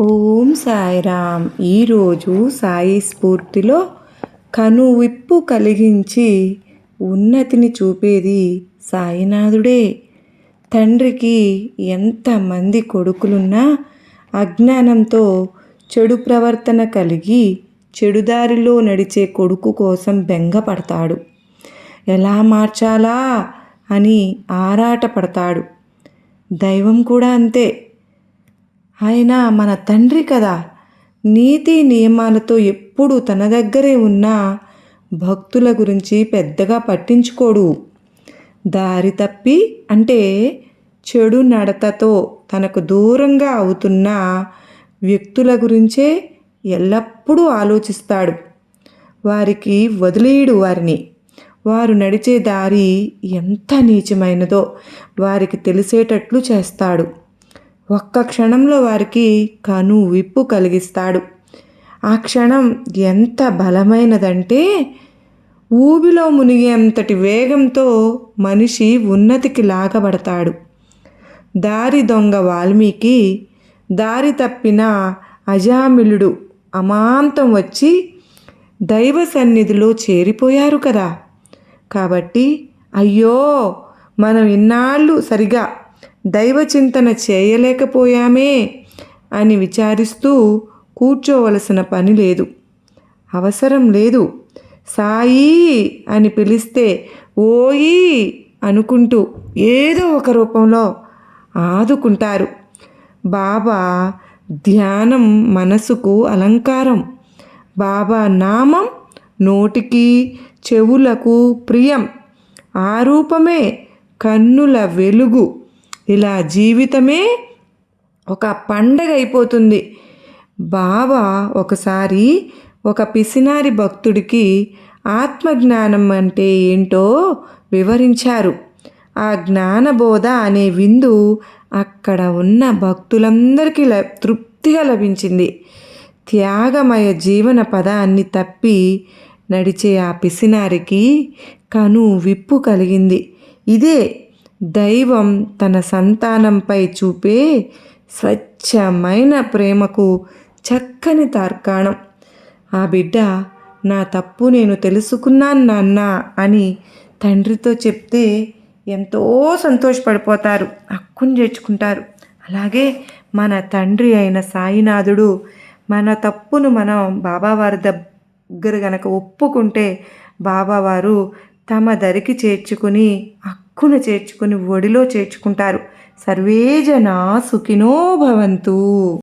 ఓం సాయిరామ్. ఈరోజు సాయి స్ఫూర్తిలో కనువిప్పు కలిగించి ఉన్నతిని చూపేది సాయినాథుడే. తండ్రికి ఎంతమంది కొడుకులున్నా అజ్ఞానంతో చెడు ప్రవర్తన కలిగి చెడుదారిలో నడిచే కొడుకు కోసం బెంగపడతాడు. ఎలా మార్చాలా అని ఆరాటపడతాడు. దైవం కూడా అంతే. ఆయన మన తండ్రి కదా. నీతి నియమాలతో ఎప్పుడు తన దగ్గరే ఉన్న భక్తుల గురించి పెద్దగా పట్టించుకోడు. దారి తప్పి అంటే చెడు నడతతో తనకు దూరంగా అవుతున్న వ్యక్తుల గురించే ఎల్లప్పుడూ ఆలోచిస్తాడు. వారికి వదిలేయడు వారిని. వారు నడిచే దారి ఎంత నీచమైనదో వారికి తెలిసేటట్లు చేస్తాడు. ఒక్క క్షణంలో వారికి కను విప్పు కలిగిస్తాడు. ఆ క్షణం ఎంత బలమైనదంటే ఊబిలో మునిగేంతటి వేగంతో మనిషి ఉన్నతికి లాగబడతాడు. దారి దొంగ వాల్మీకి దారి తప్పిన అజామిలుడు అమాంతం వచ్చి దైవ సన్నిధిలో చేరిపోయారు కదా. కాబట్టి అయ్యో మనం ఇన్నాళ్ళు సరిగా దైవ చింతన చేయలేకపోయామే అని విచారిస్తూ కూర్చోవలసిన పని లేదు. అవసరం లేదు. సాయి అని పిలిస్తే ఓయి అనుకుంటూ ఏదో ఒక రూపంలో ఆదుకుంటారు. బాబా ధ్యానం మనసుకు అలంకారం. బాబా నామం నోటికి చెవులకు ప్రియం. ఆ రూపమే కన్నుల వెలుగు. ఇలా జీవితమే ఒక పండగ అయిపోతుంది. బాబా ఒకసారి ఒక పిసినారి భక్తుడికి ఆత్మజ్ఞానం అంటే ఏంటో వివరించారు. ఆ జ్ఞానబోధ అనే విందు అక్కడ ఉన్న భక్తులందరికీ ల తృప్తిగా లభించింది. త్యాగమయ జీవన పదాన్ని తప్పి నడిచే ఆ పిసినారికి కను విప్పు కలిగింది. ఇదే దైవం తన సంతానంపై చూపే స్వచ్ఛమైన ప్రేమకు చక్కని తార్కాణం. ఆ బిడ్డ నా తప్పు నేను తెలుసుకున్నాను నాన్న అని తండ్రితో చెప్తే ఎంతో సంతోషపడిపోతారు హక్కుని చేర్చుకుంటారు. అలాగే మన తండ్రి అయిన సాయినాథుడు మన తప్పును మనం బాబావారి దగ్గర గనక ఒప్పుకుంటే బాబావారు తమ దరికి చేర్చుకుని అక్కున చేర్చుకుని ఒడిలో చేర్చుకుంటారు. సర్వే జనా సుఖినో భవంతు.